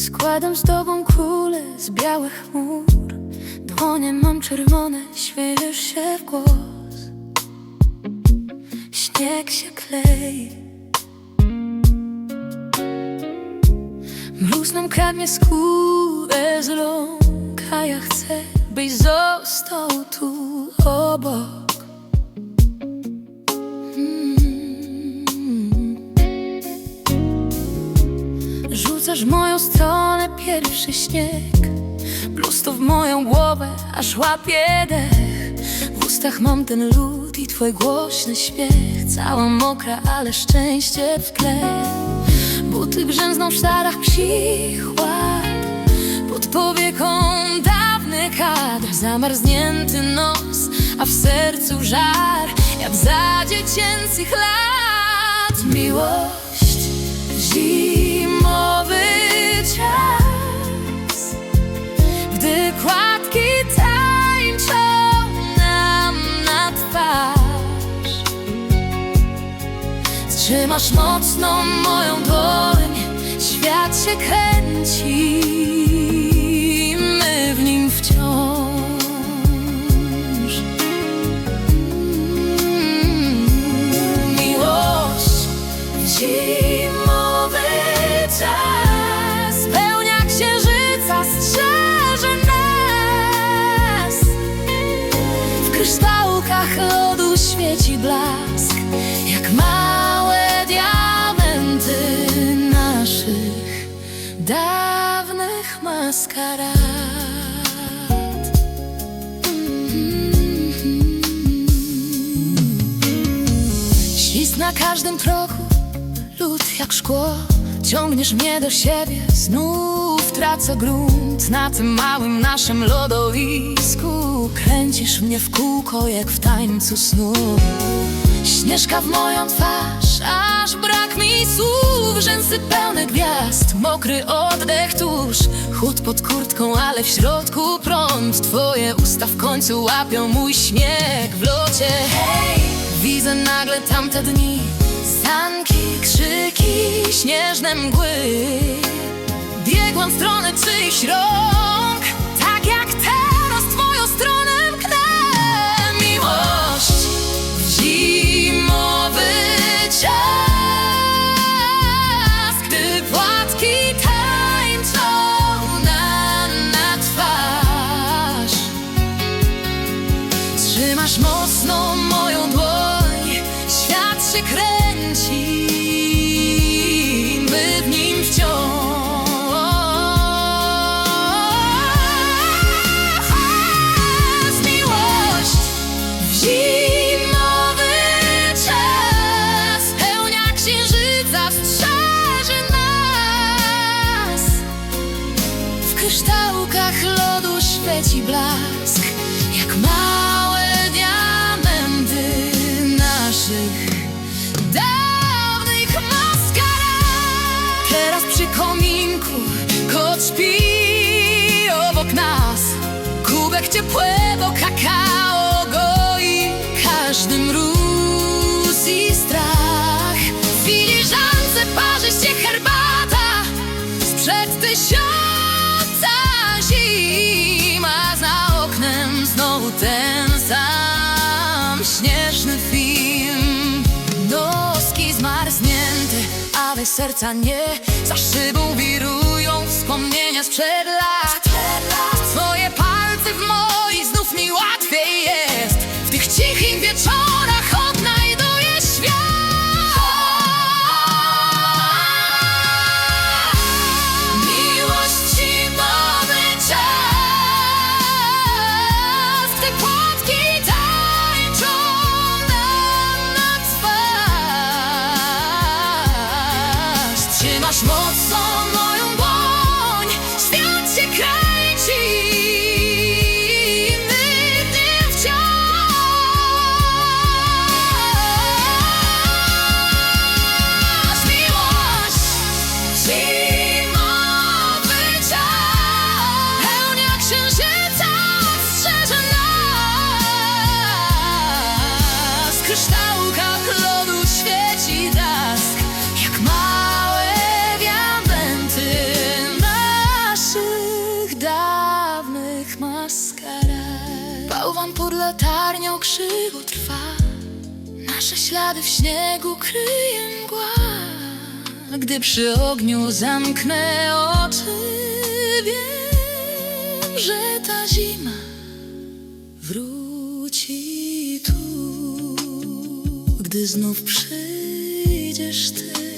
Składam z tobą kulę z białych chmur. Dłonie mam czerwone, śmiejesz się w głos. Śnieg się klei. Mróz nam skórę z rąk A ja chcę, byś został tu obok Rzucasz w moją stronę pierwszy śnieg. Prosto w moją głowę, aż łapie dech. W ustach mam ten lód i twój głośny śmiech. Cała mokra, ale szczęście w tle. Buty grzęzną w sztarach psich łap Pod powieką dawny kadr Zamarznięty nos, a w sercu żar. Jak za dziecięcych lat. Miłość, zimowy Trzymasz mocno moją dłoń? Świat się kręci My w nim wciąż. Mm, Miłość Zimowy czas. Pełnia księżyca strzeże nas. W kryształkach lodu świeci blask maskarad. Ślizg na każdym kroku, lód jak szkło. Ciągniesz mnie do siebie, znów tracę grunt Na tym małym naszym lodowisku. Kręcisz mnie w kółko jak w tańcu snu. Śnieżka w moją twarz, aż brak mi słów Rzęsy pełne gwiazd, mokry oddech tuż. Chłód pod kurtką, ale w środku prąd. Twoje usta w końcu łapią mój śmiech w locie. Hej! Widzę nagle tamte dni. Sanki, krzyki, śnieżne mgły. Biegłam w stronę czyichś rąk czas kryształkach lodu świeci blask Jak małe diamenty naszych dawnych maskarad. Teraz przy kominku kot śpi obok nas Kubek ciepłego kakao ten sam śnieżny film. Noski zmarznięte, ale serca nie Za szybą wirują wspomnienia sprzed lat żyło trwa. Nasze ślady w śniegu kryje mgła. Gdy przy ogniu zamknę oczy Wiem, że ta zima wróci tu. Gdy znów przyjdziesz ty